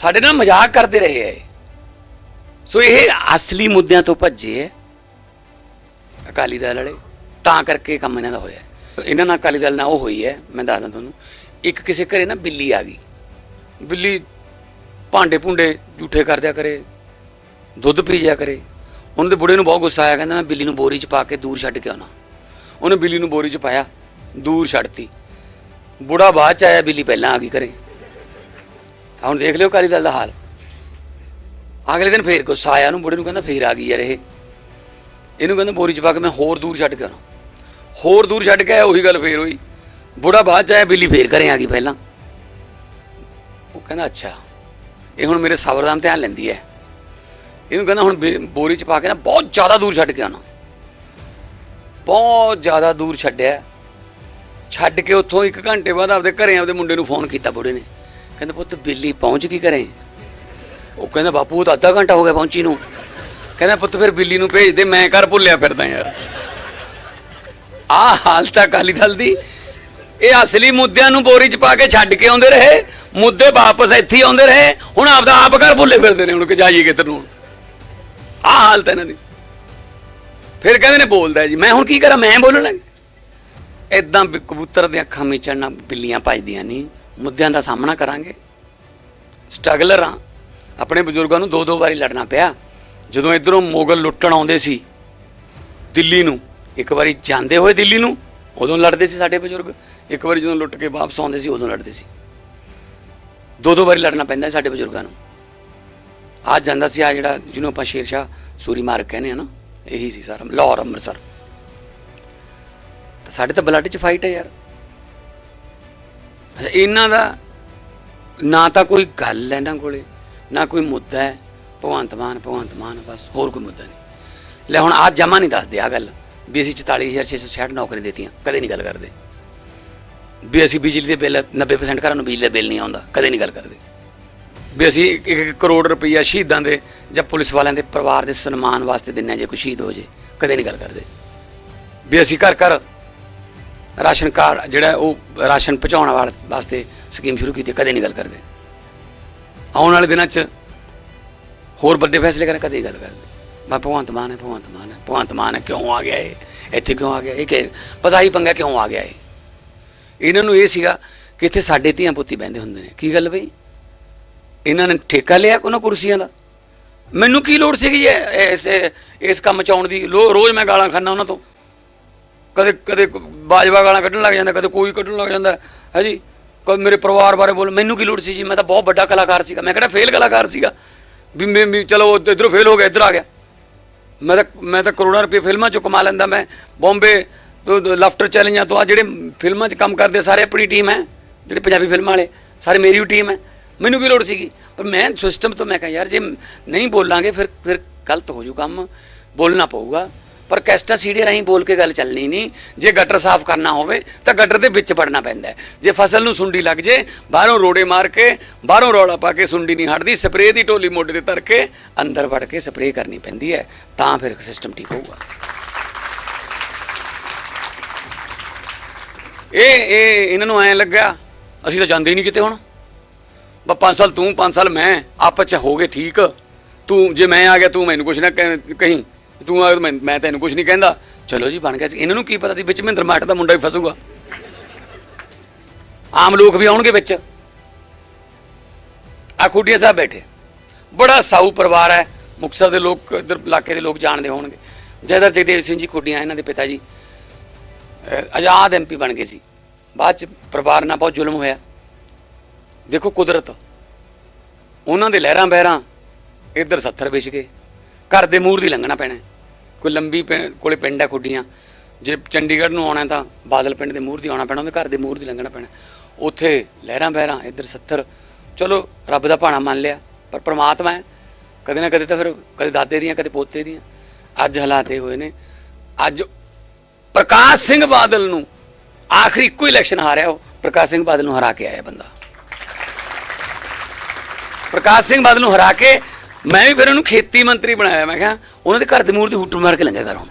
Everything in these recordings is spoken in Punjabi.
ਸਾਡੇ ਨਾਲ ਮਜ਼ਾਕ ਕਰਦੇ ਰਹੇ ਹੈ ਸੋ ਇਹ ਅਸਲੀ ਮੁੱਦਿਆਂ ਤੋਂ ਭੱਜੇ ਹੈ ਅਕਾਲੀ ਦਲ ਵਾਲੇ, ਤਾਂ ਕਰਕੇ ਕੰਮ ਇਹਨਾਂ ਦਾ ਹੋਇਆ ਇਹਨਾਂ ਨਾਲ ਅਕਾਲੀ ਦਲ ਨਾਲ ਉਹ ਹੋਈ ਹੈ ਮੈਂ ਦੱਸਦਾ ਤੁਹਾਨੂੰ। ਇੱਕ ਕਿਸੇ ਘਰੇ ਨਾ ਬਿੱਲੀ ਆ ਗਈ। ਬਿੱਲੀ ਭਾਂਡੇ ਭੁੰਡੇ ਝੂਠੇ ਕਰ ਦਿਆ ਕਰੇ, ਦੁੱਧ ਪੀ ਜਾ ਕਰੇ। ਉਹਨਾਂ ਦੇ ਬੁੜੇ ਨੂੰ ਬਹੁਤ ਗੁੱਸਾ ਆਇਆ, ਕਹਿੰਦਾ ਮੈਂ ਬਿੱਲੀ ਨੂੰ ਬੋਰੀ 'ਚ ਪਾ ਕੇ ਦੂਰ ਛੱਡ ਕੇ ਆਉਣਾ। ਉਹਨੇ ਬਿੱਲੀ ਨੂੰ ਬੋਰੀ 'ਚ ਪਾਇਆ, ਦੂਰ ਛੱਡਤੀ। ਬੁੜਾ ਬਾਅਦ 'ਚ ਆਇਆ, ਬਿੱਲੀ ਪਹਿਲਾਂ ਆ ਗਈ ਘਰੇ। ਹੁਣ ਦੇਖ ਲਿਓ ਅਕਾਲੀ ਦਲ ਦਾ ਹਾਲ। ਅਗਲੇ ਦਿਨ ਫੇਰ ਗੁੱਸਾ ਆਇਆ ਨੂੰ ਬੁੜੇ ਨੂੰ ਕਹਿੰਦਾ ਫੇਰ ਆ ਗਈ ਯਾਰ ਇਹ। ਇਹਨੂੰ ਕਹਿੰਦਾ ਬੋਰੀ 'ਚ ਪਾ ਕੇ ਮੈਂ ਹੋਰ ਦੂਰ ਛੱਡ ਕੇ ਆਉਣਾ। ਹੋਰ ਦੂਰ ਛੱਡ ਕੇ ਆਇਆ, ਉਹੀ ਗੱਲ ਫੇਰ ਹੋਈ। ਬੁੜਾ ਬਾਅਦ 'ਚ ਆਇਆ, ਬਿੱਲੀ ਫੇਰ ਘਰੇ ਆ ਗਈ ਪਹਿਲਾਂ। ਉਹ ਕਹਿੰਦਾ, ਅੱਛਾ, ਇਹ ਹੁਣ ਮੇਰੇ ਸਬਰ ਦਾ ਧਿਆਨ ਲੈਂਦੀ ਹੈ। ਇਹਨੂੰ ਕਹਿੰਦਾ ਹੁਣ ਬੇ- ਬੋਰੀ 'ਚ ਪਾ ਕੇ ਨਾ ਬਹੁਤ ਜ਼ਿਆਦਾ ਦੂਰ ਛੱਡ ਕੇ ਆਉਣਾ। ਬਹੁਤ ਜ਼ਿਆਦਾ ਦੂਰ ਛੱਡਿਆ। ਛੱਡ ਕੇ ਉੱਥੋਂ ਇੱਕ ਘੰਟੇ ਬਾਅਦ ਆਪਦੇ ਘਰੇ ਆਪਦੇ ਮੁੰਡੇ ਨੂੰ ਫੋਨ ਕੀਤਾ ਬੁੜੇ ਨੇ। ਕਹਿੰਦਾ ਪੁੱਤ ਬਿੱਲੀ ਪਹੁੰਚ ਗਈ ਘਰੇ ਉਹ ਕਹਿੰਦਾ ਬਾਪੂ ਉਹ ਤਾਂ ਅੱਧਾ ਘੰਟਾ ਹੋ ਗਿਆ ਪਹੁੰਚੀ ਨੂੰ। ਕਹਿੰਦਾ ਪੁੱਤ ਫਿਰ ਬਿੱਲੀ ਨੂੰ ਭੇਜ ਦੇ, ਮੈਂ ਘਰ ਭੁੱਲਿਆ ਫਿਰਦਾ ਯਾਰ। ਆਹ ਹਾਲਤ ਆ ਅਕਾਲੀ ਦਲ ਦੀ। ਇਹ ਅਸਲੀ ਮੁੱਦਿਆਂ ਨੂੰ ਬੋਰੀ 'ਚ ਪਾ ਕੇ ਛੱਡ ਕੇ ਆਉਂਦੇ ਰਹੇ। ਮੁੱਦੇ ਵਾਪਸ ਇੱਥੇ ਆਉਂਦੇ ਰਹੇ। ਹੁਣ ਆਪਦਾ ਆਪ ਘਰ ਭੁੱਲੇ ਫਿਰਦੇ ਨੇ ਹੁਣ ਕਿ ਜਾਈਏ ਕਿੱਧਰ ਨੂੰ ਆਹ ਹਾਲਤ ਹੈ ਇਹਨਾਂ ਦੀ। ਫਿਰ ਕਹਿੰਦੇ ਨੇ ਬੋਲਦਾ ਜੀ, ਮੈਂ ਹੁਣ ਕੀ ਕਰਾਂ? ਮੈਂ ਬੋਲਣ ਲੱਗ ਇਦਾਂ ਕਬੂਤਰ ਦੀਆਂ ਅੱਖਾਂ ਮੀਚਣ ਨਾਲ ਬਿੱਲੀਆਂ ਭਜਦੀਆਂ ਨਹੀਂ। ਮੁੱਦਿਆਂ ਦਾ ਸਾਹਮਣਾ ਕਰਾਂਗੇ। ਸਟਰਗਲਰ ਆ ਆਪਣੇ ਬਜ਼ੁਰਗਾਂ ਨੂੰ ਦੋ ਦੋ ਵਾਰੀ ਲੜਨਾ ਪਿਆ। ਜਦੋਂ ਇਧਰੋਂ ਮੁਗਲ ਲੁੱਟਣ ਆਉਂਦੇ ਸੀ ਦਿੱਲੀ ਨੂੰ, ਇੱਕ ਵਾਰੀ ਜਾਂਦੇ ਹੋਏ ਦਿੱਲੀ ਨੂੰ, ਉਦੋਂ ਲੜਦੇ ਸੀ ਸਾਡੇ ਬਜ਼ੁਰਗ। ਇੱਕ ਵਾਰੀ ਜਦੋਂ ਲੁੱਟ ਕੇ ਵਾਪਸ ਆਉਂਦੇ ਸੀ, ਉਦੋਂ ਲੜਦੇ ਸੀ। ਦੋ ਦੋ ਵਾਰੀ ਲੜਨਾ ਪੈਂਦਾ ਸਾਡੇ ਬਜ਼ੁਰਗਾਂ ਨੂੰ। ਆ ਜਾਂਦਾ ਸੀ ਆ ਜਿਹੜਾ ਜਿਹਨੂੰ ਆਪਾਂ ਸ਼ੇਰ ਸ਼ਾਹ ਸੂਰੀ ਮਾਰਗ ਕਹਿੰਦੇ ਆ ਨਾ, ਇਹੀ ਸੀ ਸਾਰਾ, ਲਾਹੌਰ, ਅੰਮ੍ਰਿਤਸਰ। ਸਾਡੇ ਤਾਂ ਬਲੱਡ 'ਚ ਫਾਈਟ ਹੈ ਯਾਰ। ਇਹਨਾਂ ਦਾ ਨਾ ਤਾਂ ਕੋਈ ਗੱਲ ਹੈ ਇਹਨਾਂ ਕੋਲੇ, ਨਾ ਕੋਈ ਮੁੱਦਾ ਹੈ। ਭਗਵੰਤ ਮਾਨ ਭਗਵੰਤ ਮਾਨ, ਬਸ ਹੋਰ ਕੋਈ ਮੁੱਦਾ ਨਹੀਂ। ਲੈ ਹੁਣ ਆਹ ਜਮਾ ਨਹੀਂ ਦੱਸਦੇ ਆ ਗੱਲ, ਵੀ ਅਸੀਂ 44666 ਨੌਕਰੀ ਦਿੱਤੀਆਂ, ਕਦੇ ਨਹੀਂ ਗੱਲ ਕਰਦੇ। ਵੀ ਅਸੀਂ ਬਿਜਲੀ ਦੇ ਬਿੱਲ 90% ਘਰਾਂ ਨੂੰ ਬਿਜਲੀ ਦਾ ਬਿੱਲ ਨਹੀਂ ਆਉਂਦਾ, ਕਦੇ ਨਹੀਂ ਗੱਲ ਕਰਦੇ। ਵੀ ਅਸੀਂ 1 ਕਰੋੜ ਰੁਪਈਆ ਸ਼ਹੀਦਾਂ ਦੇ ਜਾਂ ਪੁਲਿਸ ਵਾਲਿਆਂ ਦੇ ਪਰਿਵਾਰ ਦੇ ਸਨਮਾਨ ਵਾਸਤੇ ਦਿੰਨੇ ਆ ਜੇ ਕੋਈ ਸ਼ਹੀਦ ਹੋ ਜੇ, ਕਦੇ ਨਹੀਂ ਗੱਲ ਕਰਦੇ। ਵੀ ਅਸੀਂ ਘਰ ਘਰ ਰਾਸ਼ਨ ਕਾਰਡ ਜਿਹੜਾ ਉਹ ਰਾਸ਼ਨ ਪਹੁੰਚਾਉਣ ਵਾਲ- ਵਾਸਤੇ ਸਕੀਮ ਸ਼ੁਰੂ ਕੀਤੀ, ਕਦੇ ਨਹੀਂ ਗੱਲ ਕਰਦੇ। ਆਉਣ ਵਾਲੇ ਦਿਨਾਂ 'ਚ ਹੋਰ ਵੱਡੇ ਫੈਸਲੇ ਕਰਨ, ਕਦੇ ਗੱਲ ਕਰਦੇ। ਮੈਂ ਭਗਵੰਤ ਮਾਨ ਹੈ, ਭਗਵੰਤ ਮਾਨ ਹੈ, ਭਗਵੰਤ ਮਾਨ ਹੈ, ਕਿਉਂ ਆ ਗਿਆ ਇਹ? ਇੱਥੇ ਕਿਉਂ ਆ ਗਿਆ? ਇਹ ਕਿ ਬਸ ਆਹੀ ਪੰਗਾ ਕਿਉਂ ਆ ਗਿਆ ਇਹ? ਇਹਨਾਂ ਨੂੰ ਇਹ ਸੀਗਾ ਕਿ ਇੱਥੇ ਸਾਡੇ ਧੀਆਂ ਪੁੱਤੀ ਬਹਿੰਦੇ ਹੁੰਦੇ ਨੇ। ਕੀ ਗੱਲ ਬਈ? ਇਹਨਾਂ ਨੇ ਠੇਕਾ ਲਿਆ ਉਹਨਾਂ ਕੁਰਸੀਆਂ ਦਾ? ਮੈਨੂੰ ਕੀ ਲੋੜ ਸੀਗੀ ਇਹ- ਇਸ ਇਸ ਕੰਮ ਚ ਆਉਣ ਦੀ? ਲੋ- ਰੋਜ਼ ਮੈਂ ਗਾਲਾਂ ਖਾਨਾ ਉਹਨਾਂ ਤੋਂ। ਕਦੇ ਕਦੇ ਬਾਜਵਾ ਗਾਲਾਂ ਕੱਢਣ ਲੱਗ ਜਾਂਦਾ, ਕਦੇ ਕੋਈ ਕੱਢਣ ਲੱਗ ਜਾਂਦਾ, ਹੈ ਜੀ? ਕਦੇ ਮੇਰੇ ਪਰਿਵਾਰ ਬਾਰੇ ਬੋਲ, ਮੈਨੂੰ ਕੀ ਲੋੜ ਸੀ ਜੀ? ਮੈਂ ਤਾਂ ਬਹੁਤ ਵੱਡਾ ਕਲਾਕਾਰ ਸੀਗਾ। ਮੈਂ ਕਿਹੜਾ ਫੇਲ ਕਲਾਕਾਰ ਸੀਗਾ? ਵੀ ਮੈਂ ਵੀ ਚਲੋ ਇਧਰੋਂ ਫੇਲ ਹੋ ਗਿਆ, ਇੱਧਰ ਆ ਗਿਆ। ਮੈਂ ਤਾਂ ਮੈਂ ਤਾਂ ਕਰੋੜਾਂ ਰੁਪਏ ਫਿਲਮਾਂ ਚੋਂ ਕਮਾ ਲੈਂਦਾ, ਮੈਂ ਬੰਬੇ ਤੋਂ ਲਾਫਟਰ ਚੈਲੰਜਾਂ ਤੋਂ ਆ ਜਿਹੜੇ ਫਿਲਮਾਂ 'ਚ ਕੰਮ ਕਰਦੇ ਸਾਰੇ ਆਪਣੀ ਟੀਮ ਹੈ, ਜਿਹੜੇ ਪੰਜਾਬੀ ਫਿਲਮਾਂ ਵਾਲੇ, ਸਾਰੇ ਮੇਰੀ ਹੀ ਟੀਮ ਹੈ। ਮੈਨੂੰ ਕੀ ਲੋੜ ਸੀਗੀ? ਪਰ ਮੈਂ ਸਿਸਟਮ ਤੋਂ ਮੈਂ ਕਿਹਾ, ਯਾਰ ਜੇ ਨਹੀਂ ਬੋਲਾਂਗੇ, ਫਿਰ ਫਿਰ ਗਲਤ ਹੋ ਜੂ ਕੰਮ, ਬੋਲਣਾ ਪਊਗਾ। ਪਰ ਕੈਸਟਾ ਸੀੜੇ ਰਾਹੀਂ ਬੋਲ ਕੇ ਗੱਲ ਚੱਲਣੀ ਨਹੀਂ। ਜੇ ਗਟਰ ਸਾਫ਼ ਕਰਨਾ ਹੋਵੇ, ਤਾਂ ਗਟਰ ਦੇ ਵਿੱਚ ਵੜਨਾ ਪੈਂਦਾ ਜੇ ਫਸਲ ਨੂੰ ਸੁੰਡੀ ਲੱਗ ਜੇ, ਬਾਹਰੋਂ ਰੋੜੇ ਮਾਰ ਕੇ, ਬਾਹਰੋਂ ਰੌਲਾ ਪਾ ਕੇ ਸੁੰਡੀ ਨਹੀਂ ਹਟਦੀ, ਸਪਰੇਅ ਦੀ ਢੋਲੀ ਮੋਢੇ ਤੇ ਧਰ ਕੇ ਅੰਦਰ ਵੜ ਕੇ ਸਪਰੇਅ ਕਰਨੀ ਪੈਂਦੀ ਹੈ, ਤਾਂ ਫਿਰ ਸਿਸਟਮ ਠੀਕ ਹੋਊਗਾ। ਇਹ ਇਹ, ਇਹਨਾਂ ਨੂੰ ਐਂ ਲੱਗਾ ਅਸੀਂ ਤਾਂ ਜਾਂਦੇ ਨਹੀਂ ਕਿਤੇ ਹੁਣ। ਬਾ 5 ਸਾਲ ਤੂੰ 5 ਸਾਲ ਮੈਂ, ਆਪਸ ਚ ਹੋ ਗਏ ਠੀਕ। ਤੂੰ, ਜੇ ਮੈਂ ਆ ਗਿਆ, ਤੂੰ ਮੈਨੂੰ ਕੁਛ ਨਾ ਕਹਿ- ਕਹੀਂ। ਤੂੰ ਆ ਮੈਂ ਮੈਂ ਤੈਨੂੰ ਕੁਛ ਨਹੀਂ ਕਹਿੰਦਾ। ਚਲੋ ਜੀ, ਬਣ ਗਿਆ ਸੀ ਇਹਨਾਂ ਨੂੰ ਕੀ ਪਤਾ ਸੀ? ਵਿੱਚ ਮਹਿੰਦਰ ਮਾਟ ਦਾ ਮੁੰਡਾ ਵੀ ਫਸੂਗਾ। ਆਮ ਲੋਕ ਵੀ ਆਉਣਗੇ ਵਿੱਚ। ਆ ਖੁੱਡੀਆਂ ਸਾਹਿਬ ਬੈਠੇ। ਬੜਾ ਸਾਊ ਪਰਿਵਾਰ ਹੈ। ਮੁਕਤਸਰ ਦੇ ਲੋਕ, ਇਧਰ ਇਲਾਕੇ ਦੇ ਲੋਕ ਜਾਣਦੇ ਹੋਣਗੇ। ਜੈਦਰ ਜਗਦੇਵ ਸਿੰਘ ਜੀ, ਖੁੱਡੀਆਂ ਇਹਨਾਂ ਦੇ ਪਿਤਾ ਜੀ। ਅਹ ਆਜ਼ਾਦ ਐਮਪੀ ਬਣ ਗਏ ਸੀ। ਬਾਅਦ ਚ ਪਰਿਵਾਰ ਨਾਲ ਬਹੁਤ ਜ਼ੁਲਮ ਹੋਇਆ। ਦੇਖੋ ਕੁਦਰਤ। ਉਹਨਾਂ ਦੇ ਲਹਿਰਾਂ ਬਹਿਰਾਂ ਇੱਧਰ 70 ਵਿਛ ਗਏ। ਘਰ ਦੇ ਮੂਹਰ ਦੀ ਲੰਘਣਾ ਪੈਣਾ ਕੋਈ ਲੰਬੀ ਪਿੰ- ਕੋਲੇ ਪਿੰਡ ਹੈ ਖੁੱਡੀਆਂ। ਜੇ ਚੰਡੀਗੜ੍ਹ ਨੂੰ ਆਉਣਾ ਤਾਂ ਬਾਦਲ ਪਿੰਡ ਦੇ ਮੂਹਰ ਦੀ ਆਉਣਾ ਪੈਣਾ, ਉਹਦੇ ਘਰ ਦੇ ਮੂਹਰ ਦੀ ਲੰਘਣਾ ਪੈਣਾ। ਉੱਥੇ ਲਹਿਰਾਂ ਬਹਿਰਾਂ, ਇੱਧਰ 70 ਚਲੋ, ਰੱਬ ਦਾ ਭਾਣਾ ਮੰਨ ਲਿਆ, ਪਰ ਪ੍ਰਮਾਤਮਾ ਹੈ। ਕਦੇ ਨਾ ਕਦੇ ਤਾਂ ਫਿਰ ਕਦੇ ਦਾਦੇ ਦੀਆਂ, ਕਦੇ ਪੋਤੇ ਦੀਆਂ। ਅੱਜ ਹਾਲਾਤ ਇਹ ਹੋਏ ਨੇ। ਅੱਜ ਪ੍ਰਕਾਸ਼ ਸਿੰਘ ਬਾਦਲ ਨੂੰ ਆਖਰੀ ਇੱਕੋ ਇਲੈਕਸ਼ਨ ਹਾਰਿਆ, ਉਹ ਪ੍ਰਕਾਸ਼ ਸਿੰਘ ਬਾਦਲ ਨੂੰ ਹਰਾ ਕੇ ਆਇਆ ਬੰਦਾ। ਪ੍ਰਕਾਸ਼ ਸਿੰਘ ਬਾਦਲ ਨੂੰ ਹਰਾ ਕੇ ਮੈਂ ਵੀ ਫਿਰ ਉਹਨੂੰ ਖੇਤੀ ਮੰਤਰੀ ਬਣਾਇਆ, ਮੈਂ ਕਿਹਾ ਉਹਨਾਂ ਦੇ ਘਰ ਦੇ ਮੂਹਰ ਦੀ ਹੁੱਟ ਮਾਰ ਕੇ ਲੰਘਿਆ ਘਰੋਂ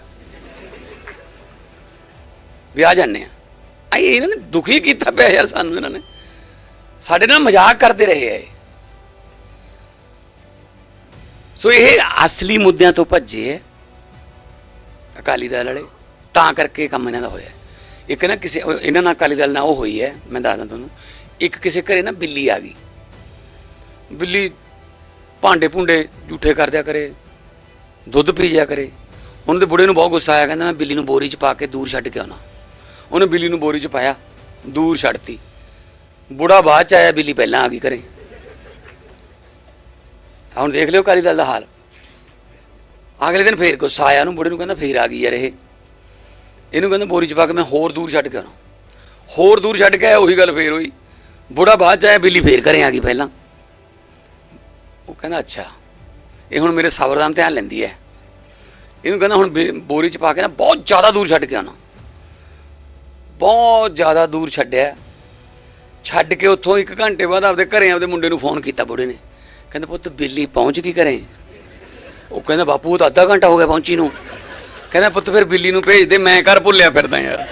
ਵੀ ਆ ਜਾਂਦੇ ਆ। ਆਈ, ਇਹਨਾਂ ਨੇ ਦੁਖੀ ਕੀਤਾ ਪਿਆ ਯਾਰ ਸਾਨੂੰ, ਇਹਨਾਂ ਨੇ। ਸਾਡੇ ਨਾਲ ਮਜ਼ਾਕ ਕਰਦੇ ਰਹੇ ਆ ਸੋ ਇਹ ਅਸਲੀ ਮੁੱਦਿਆਂ ਤੋਂ ਭੱਜੇ ਹੈ ਅਕਾਲੀ ਦਲ ਵਾਲੇ। ਤਾਂ ਕਰਕੇ ਕੰਮ ਇਹਨਾਂ ਦਾ ਹੋਇਆ ਇੱਕ ਨਾ ਕਿਸੇ ਇਹਨਾਂ ਨਾਲ ਅਕਾਲੀ ਦਲ ਨਾਲ ਉਹ ਹੋਈ ਹੈ, ਮੈਂ ਦੱਸਦਾ ਤੁਹਾਨੂੰ। ਇੱਕ ਕਿਸੇ ਘਰੇ ਨਾ ਬਿੱਲੀ ਆ ਗਈ। ਬਿੱਲੀ ਭਾਂਡੇ ਭੁੰਡੇ ਝੂਠੇ ਕਰ ਦਿਆ ਕਰੇ, ਦੁੱਧ ਪੀ ਜਾ ਕਰੇ। ਉਹਨਾਂ ਦੇ ਬੁੜੇ ਨੂੰ ਬਹੁਤ ਗੁੱਸਾ ਆਇਆ, ਕਹਿੰਦਾ ਮੈਂ ਬਿੱਲੀ ਨੂੰ ਬੋਰੀ 'ਚ ਪਾ ਕੇ ਦੂਰ ਛੱਡ ਕੇ ਆਉਣਾ। ਉਹਨੇ ਬਿੱਲੀ ਨੂੰ ਬੋਰੀ 'ਚ ਪਾਇਆ, ਦੂਰ ਛੱਡਤੀ ਬੁੜਾ ਬਾਅਦ 'ਚ ਆਇਆ, ਬਿੱਲੀ ਪਹਿਲਾਂ ਆ ਗਈ ਘਰੇ। ਹੁਣ ਦੇਖ ਲਿਓ ਅਕਾਲੀ ਦਲ ਦਾ ਹਾਲ। ਅਗਲੇ ਦਿਨ ਫੇਰ ਗੁੱਸਾ ਆਇਆ, ਉਹਨੂੰ ਬੁੜੇ ਨੂੰ ਕਹਿੰਦਾ ਫੇਰ ਆ ਗਈ ਯਾਰ ਇਹ। ਇਹਨੂੰ ਕਹਿੰਦਾ ਬੋਰੀ 'ਚ ਪਾ ਕੇ ਮੈਂ ਹੋਰ ਦੂਰ ਛੱਡ ਕੇ ਆਉਣਾ। ਹੋਰ ਦੂਰ ਛੱਡ ਕੇ ਆਇਆ, ਉਹੀ ਗੱਲ ਫੇਰ ਹੋਈ। ਬੁੜਾ ਬਾਅਦ 'ਚ ਆਇਆ, ਬਿੱਲੀ ਫੇਰ ਘਰੇ ਆ ਗਈ ਪਹਿਲਾਂ। ਉਹ ਕਹਿੰਦਾ, ਅੱਛਾ, ਇਹ ਹੁਣ ਮੇਰੇ ਸਬਰ ਦਾ ਧਿਆਨ ਲੈਂਦੀ ਹੈ। ਇਹਨੂੰ ਕਹਿੰਦਾ, ਹੁਣ ਬੇ- ਬੋਰੀ 'ਚ ਪਾ ਕੇ ਨਾ ਬਹੁਤ ਜ਼ਿਆਦਾ ਦੂਰ ਛੱਡ ਕੇ ਆਉਣਾ। ਬਹੁਤ ਜ਼ਿਆਦਾ ਦੂਰ ਛੱਡਿਆ। ਛੱਡ ਕੇ ਉੱਥੋਂ ਇੱਕ ਘੰਟੇ ਬਾਅਦ ਆਪਦੇ ਘਰੇ ਆਪਦੇ ਮੁੰਡੇ ਨੂੰ ਫੋਨ ਕੀਤਾ ਬੁੜੇ ਨੇ। ਕਹਿੰਦਾ, ਪੁੱਤ, ਬਿੱਲੀ ਪਹੁੰਚ ਗਈ ਘਰੇ? ਉਹ ਕਹਿੰਦਾ, ਬਾਪੂ, ਉਹ ਤਾਂ ਅੱਧਾ ਘੰਟਾ ਹੋ ਗਿਆ ਪਹੁੰਚੀ ਨੂੰ। ਕਹਿੰਦਾ, ਪੁੱਤ, ਫਿਰ ਬਿੱਲੀ ਨੂੰ ਭੇਜ ਦੇ, ਮੈਂ ਘਰ ਭੁੱਲਿਆ ਫਿਰਦਾ ਯਾਰ।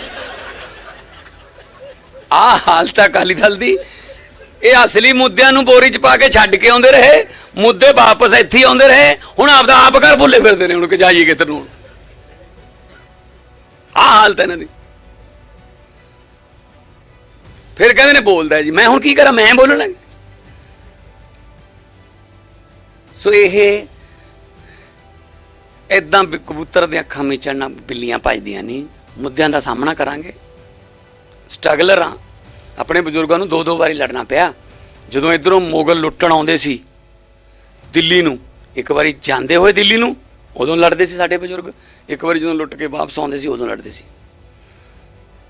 ਆ ਹਾਲਤ ਆ ਅਕਾਲੀ ਦਲ ਦੀ। ਇਹ ਅਸਲੀ ਮੁੱਦਿਆਂ ਨੂੰ ਬੋਰੀ 'ਚ ਪਾ ਕੇ ਛੱਡ ਕੇ ਆਉਂਦੇ ਰਹੇ, ਮੁੱਦੇ ਵਾਪਸ ਇੱਥੇ ਆਉਂਦੇ ਰਹੇ, ਹੁਣ ਆਪਦਾ ਆਪ ਘਰ ਭੁੱਲੇ ਫਿਰਦੇ ਨੇ ਹੁਣ ਕਿ ਜਾਈਏ ਕਿੱਧਰ ਨੂੰ ਆ ਹਾਲਤ ਇਹਨਾਂ ਦੀ। ਫਿਰ ਕਹਿੰਦੇ ਨੇ ਬੋਲਦਾ ਜੀ, ਮੈਂ ਹੁਣ ਕੀ ਕਰਾਂ, ਮੈਂ ਬੋਲਣ ਲੱਗ ਸੋ ਇਹ ਇਦਾਂ ਕਬੂਤਰ ਦੀਆਂ ਅੱਖਾਂ ਵਿੱਚ ਨਾਲ ਬਿੱਲੀਆਂ ਭਜਦੀਆਂ ਨਹੀਂ ਮੁੱਦਿਆਂ ਦਾ ਸਾਹਮਣਾ ਕਰਾਂਗੇ। ਸਟਰਗਲਰ ਆ ਆਪਣੇ ਬਜ਼ੁਰਗਾਂ ਨੂੰ ਦੋ ਦੋ ਵਾਰੀ ਲੜਨਾ ਪਿਆ। ਜਦੋਂ ਇਧਰੋਂ ਮੁਗਲ ਲੁੱਟਣ ਆਉਂਦੇ ਸੀ, ਦਿੱਲੀ ਨੂੰ, ਇੱਕ ਵਾਰੀ ਜਾਂਦੇ ਹੋਏ ਦਿੱਲੀ ਨੂੰ, ਉਦੋਂ ਲੜਦੇ ਸੀ ਸਾਡੇ ਬਜ਼ੁਰਗ। ਇੱਕ ਵਾਰੀ ਜਦੋਂ ਲੁੱਟ ਕੇ ਵਾਪਸ ਆਉਂਦੇ ਸੀ, ਉਦੋਂ ਲੜਦੇ ਸੀ।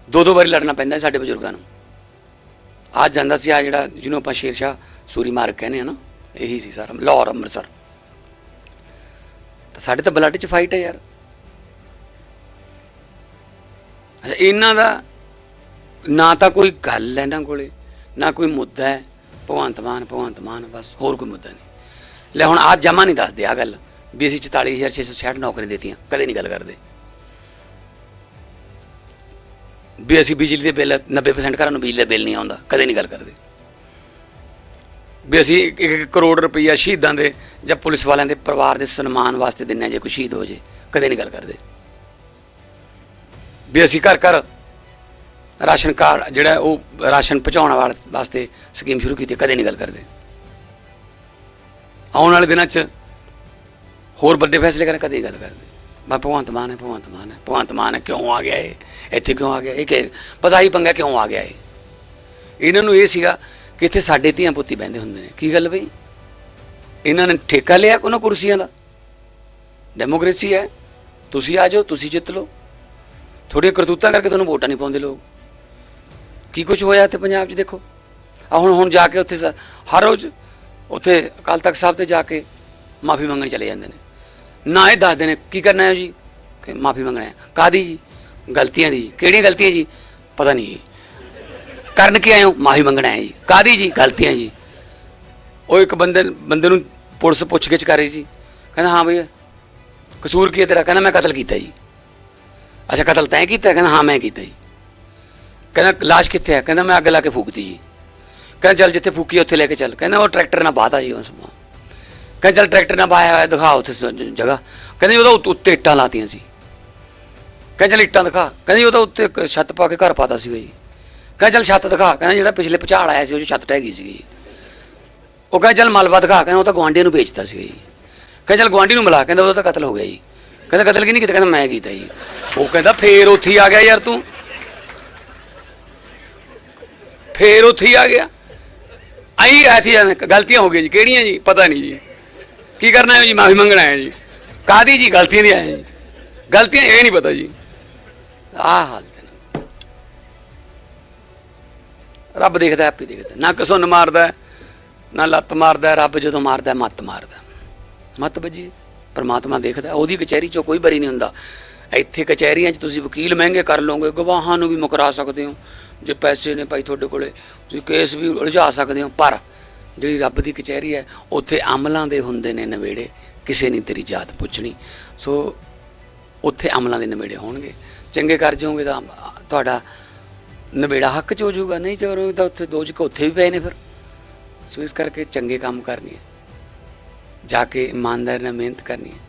ਦੋ ਦੋ ਵਾਰੀ ਲੜਨਾ ਪੈਂਦਾ ਸਾਡੇ ਬਜ਼ੁਰਗਾਂ ਨੂੰ। ਅੱਜ ਜਾਂਦਾ ਸੀ ਆ ਜਿਹੜਾ ਜਿਹਨੂੰ ਆਪਾਂ ਸ਼ੇਰ ਸ਼ਾਹ ਸੂਰੀ ਮਾਰਗ ਕਹਿੰਦੇ ਆ ਨਾ, ਇਹੀ ਸੀ ਸਾਰਾ, ਲਾਹੌਰ, ਅੰਮ੍ਰਿਤਸਰ। ਤਾਂ ਸਾਡੇ ਤਾਂ ਬਲੱਡ 'ਚ ਫਾਈਟ ਹੈ ਯਾਰ। ਅੱਛਾ, ਇਹਨਾਂ ਦਾ ਨਾ ਤਾਂ ਕੋਈ ਗੱਲ ਹੈ ਇਹਨਾਂ ਕੋਲੇ, ਨਾ ਕੋਈ ਮੁੱਦਾ ਹੈ। ਭਗਵੰਤ ਮਾਨ ਭਗਵੰਤ ਮਾਨ, ਬਸ ਹੋਰ ਕੋਈ ਮੁੱਦਾ ਨਹੀਂ। ਲੈ ਹੁਣ ਅੱਜ ਜਮਾ ਨਹੀਂ ਦੱਸਦੇ ਆ ਗੱਲ, ਵੀ ਅਸੀਂ 44666 ਨੌਕਰੀ ਦਿੱਤੀਆਂ, ਕਦੇ ਨਹੀਂ ਗੱਲ ਕਰਦੇ। ਵੀ ਅਸੀਂ ਬਿਜਲੀ ਦੇ ਬਿੱਲ 90% ਘਰਾਂ ਨੂੰ ਬਿਜਲੀ ਦਾ ਬਿੱਲ ਨਹੀਂ ਆਉਂਦਾ, ਕਦੇ ਨਹੀਂ ਗੱਲ ਕਰਦੇ। ਵੀ ਅਸੀਂ 1 ਕਰੋੜ ਰੁਪਈਆ ਸ਼ਹੀਦਾਂ ਦੇ ਜਾਂ ਪੁਲਿਸ ਵਾਲਿਆਂ ਦੇ ਪਰਿਵਾਰ ਦੇ ਸਨਮਾਨ ਵਾਸਤੇ ਦਿੰਨੇ ਹਾਂ ਜੇ ਕੋਈ ਸ਼ਹੀਦ ਹੋ ਜੇ, ਕਦੇ ਨਹੀਂ ਗੱਲ ਕਰਦੇ। ਵੀ ਅਸੀਂ ਘਰ ਘਰ ਰਾਸ਼ਨ ਕਾਰਡ, ਜਿਹੜਾ ਉਹ ਰਾਸ਼ਨ ਪਹੁੰਚਾਉਣ ਵਾਲ- ਵਾਸਤੇ ਸਕੀਮ ਸ਼ੁਰੂ ਕੀਤੀ, ਕਦੇ ਨਹੀਂ ਗੱਲ ਕਰਦੇ। ਆਉਣ ਵਾਲੇ ਦਿਨਾਂ 'ਚ ਹੋਰ ਵੱਡੇ ਫੈਸਲੇ ਕਰਨ, ਕਦੇ ਨਹੀਂ ਗੱਲ ਕਰਦੇ। ਮੈਂ ਭਗਵੰਤ ਮਾਨ ਹੈ, ਭਗਵੰਤ ਮਾਨ ਹੈ, ਭਗਵੰਤ ਮਾਨ ਹੈ, ਕਿਉਂ ਆ ਗਿਆ ਇਹ? ਇੱਥੇ ਕਿਉਂ ਆ ਗਿਆ? ਇਹ ਕਿ ਬਸ ਆਹੀ ਪੰਗਾ ਕਿਉਂ ਆ ਗਿਆ ਇਹ? ਇਹਨਾਂ ਨੂੰ ਇਹ ਸੀਗਾ ਕਿ ਇੱਥੇ ਸਾਡੇ ਧੀਆਂ ਪੁੱਤੀ ਬਹਿੰਦੇ ਹੁੰਦੇ ਨੇ। ਕੀ ਗੱਲ ਬਈ? ਇਹਨਾਂ ਨੇ ਠੇਕਾ ਲਿਆ ਉਹਨਾਂ ਕੁਰਸੀਆਂ ਦਾ। ਡੈਮੋਕ੍ਰੇਸੀ ਹੈ। ਤੁਸੀਂ ਆ ਜਾਓ, ਤੁਸੀਂ ਜਿੱਤ ਲਓ। ਥੋੜੀਆਂ ਕਰਤੂਤਾਂ ਕਰਕੇ ਤੁਹਾਨੂੰ ਵੋਟਾਂ ਨਹੀਂ ਪਾਉਂਦੇ ਲੋਕ। ਕੀ ਕੁਝ ਹੋਇਆ ਤੇ ਪੰਜਾਬ 'ਚ ਦੇਖੋ? ਆ ਹੁਣ ਹੁਣ ਜਾ ਕੇ ਉੱਥੇ ਸ- ਹਰ ਰੋਜ਼ ਉੱਥੇ ਅਕਾਲ ਤਖਤ ਸਾਹਿਬ ਤੇ ਜਾ ਕੇ ਮਾਫੀ ਮੰਗਣ ਚਲੇ ਜਾਂਦੇ ਨੇ। ਨਾ ਇਹ ਦੱਸਦੇ ਨੇ, ਕੀ ਕਰਨਾ ਹੈ ਜੀ? ਕਿ ਮਾਫੀ ਮੰਗਣਾ ਹੈ। ਕਾਦੀ ਜੀ? ਗਲਤੀਆਂ ਦੀ ਕਿਹੜੀਆਂ ਗਲਤੀਆਂ ਜੀ? ਪਤਾ ਨਹੀਂ ਜੀ। ਕਰਨ ਕੀ ਆਏ ਹੋ? ਮਾਫੀ ਮੰਗਣਾ ਹੈ ਜੀ। ਕਾਦੀ ਜੀ? ਗਲਤੀਆਂ ਜੀ। ਉਹ ਇੱਕ ਬੰਦੇ ਬੰਦੇ ਨੂੰ ਪੁਲਿਸ ਪੁੱਛ ਗਿੱਛ ਕਰ ਰਹੀ ਸੀ। ਕਹਿੰਦਾ, ਹਾਂ ਭਈ ਕਸੂਰ ਕੀ ਹੈ ਤੇਰਾ? ਕਹਿੰਦਾ, ਮੈਂ ਕਤਲ ਕੀਤਾ ਜੀ। ਅੱਛਾ, ਕਤਲ ਤੈਂ ਕੀਤਾ? ਕਹਿੰਦਾ, ਹਾਂ, ਮੈਂ ਕੀਤਾ ਜੀ। ਕਹਿੰਦਾ, ਲਾਸ਼ ਕਿੱਥੇ ਹੈ ਕਹਿੰਦਾ, ਮੈਂ ਅੱਗ ਲਾ ਕੇ ਫੂਕਤੀ ਜੀ। ਕਹਿੰਦਾ, ਚੱਲ ਜਿੱਥੇ ਫੂਕੀ ਉੱਥੇ ਲੈ ਕੇ ਚੱਲ। ਕਹਿੰਦਾ, ਉਹ ਟਰੈਕਟਰ ਨਾਲ ਬਾਤਾ ਜੀ ਉਸ ਨੂੰ ਕਹਿੰਦਾ, ਚੱਲ ਟਰੈਕਟਰ ਨਾਲ ਬਾਇਆ ਹੋਇਆ, ਦਿਖਾ ਉੱਥੇ ਜਗ੍ਹਾ। ਕਹਿੰਦੇ ਉਹਦਾ ਉੱਤ- ਉੱਤੇ ਇੱਟਾਂ ਲਾਤੀਆਂ ਸੀ। ਕਹਿੰਦਾ, ਚੱਲ ਇੱਟਾਂ ਦਿਖਾ। ਕਹਿੰਦੇ ਉਹਦਾ ਉੱਤੇ ਛੱਤ ਪਾ ਕੇ ਘਰ ਪਾਤਾ ਸੀਗਾ ਜੀ। ਕਹਿੰਦਾ, ਚੱਲ ਛੱਤ ਦਿਖਾ। ਕਹਿੰਦਾ, ਜਿਹੜਾ ਪਿਛਲੇ ਭੁਚਾਲ ਆਇਆ ਸੀ, ਉਹ ਛੱਤ ਟਹਿ ਗਈ ਸੀਗੀ ਜੀ। ਉਹ ਕਹਿੰਦਾ, ਚੱਲ ਮਲਵਾ ਦਿਖਾ। ਕਹਿੰਦਾ, ਉਹ ਤਾਂ ਗਵਾਂਢੀਆਂ ਨੂੰ ਵੇਚਤਾ ਸੀਗਾ ਜੀ। ਕਹਿੰਦਾ, ਚੱਲ ਗਵਾਂਢੀ ਨੂੰ ਮਿਲਾ। ਕਹਿੰਦਾ, ਉਹਦਾ ਤਾਂ ਕਤਲ ਹੋ ਗਿਆ ਜੀ। ਕਹਿੰਦਾ, ਕਤਲ ਕੀ ਨਹੀਂ ਕੀਤਾ? ਕਹਿੰਦਾ, ਮੈਂ ਕੀਤਾ ਜੀ। ਉਹ ਕਹਿੰਦਾ, ਫੇਰ ਉੱਥੇ ਹੀ ਆ ਗਿਆ ਯਾਰ ਤੂੰ। ਫੇਰ ਉੱਥੇ ਹੀ ਆ ਗਿਆ। ਆਈ ਐਸੀ ਗਲਤੀਆਂ ਹੋ ਗਈਆਂ ਜੀ। ਕਿਹੜੀਆਂ ਜੀ? ਪਤਾ ਨਹੀਂ ਜੀ। ਕੀ ਕਰਨਾ ਹੈ ਜੀ? ਮਾਫੀ ਮੰਗਣਾ ਹੈ ਜੀ। ਕਾਦੀ ਜੀ? ਗਲਤੀਆਂ ਦੀ ਆਏ ਜੀ। ਗਲਤੀਆਂ ਇਹ ਨਹੀਂ ਪਤਾ ਜੀ। ਆਹ ਹਾਲ ਰੱਬ ਦੇਖਦਾ, ਆਪੇ ਦੇਖਦਾ। ਨਾ ਕਸੁੰਨ ਮਾਰਦਾ, ਨਾ ਲੱਤ ਮਾਰਦਾ, ਰੱਬ ਜਦੋਂ ਮਾਰਦਾ, ਮੱਤ ਮਾਰਦਾ। ਮੱਤ ਵੱਜੀ। ਪਰਮਾਤਮਾ ਦੇਖਦਾ। ਉਹਦੀ ਕਚਹਿਰੀ ਚੋਂ ਕੋਈ ਬਰੀ ਨਹੀਂ ਹੁੰਦਾ। ਇੱਥੇ ਕਚਹਿਰੀਆਂ 'ਚ ਤੁਸੀਂ ਵਕੀਲ ਮਹਿੰਗੇ ਕਰ ਲਓਗੇ, ਗਵਾਹਾਂ ਨੂੰ ਵੀ ਮੁਕਰਾ ਸਕਦੇ ਹੋ। ਜੇ ਪੈਸੇ ਨੇ ਭਾਈ ਤੁਹਾਡੇ ਕੋਲੇ, ਤੁਸੀਂ ਕੇਸ ਵੀ ਉਲਝਾ ਸਕਦੇ ਹੋ, ਪਰ ਜਿਹੜੀ ਰੱਬ ਦੀ ਕਚਹਿਰੀ ਹੈ, ਉੱਥੇ ਅਮਲਾਂ ਦੇ ਹੁੰਦੇ ਨੇ ਨਵੇੜੇ, ਕਿਸੇ ਨਹੀਂ ਤੇਰੀ ਜਾਤ ਪੁੱਛਣੀ। ਸੋ ਉੱਥੇ ਅਮਲਾਂ ਦੇ ਨਵੇੜੇ ਹੋਣਗੇ। ਚੰਗੇ ਕਰ ਜਾਓਗੇ ਤਾਂ ਤੁਹਾਡਾ ਨਵੇੜਾ ਹੱਕ ਚ ਹੋ ਜਾਊਗਾ, ਨਹੀਂ ਚੋਰੋਗੇ ਤਾਂ ਉੱਥੇ ਦੋਜ ਕੋ ਉੱਥੇ ਵੀ ਪਏ ਨੇ ਫਿਰ। ਸੋ ਇਸ ਕਰਕੇ ਚੰਗੇ ਕੰਮ ਕਰਨੇ ਜਾ ਕੇ ਇਮਾਨਦਾਰੀ ਨਾਲ ਮਿਹਨਤ ਕਰਨੀ ਹੈ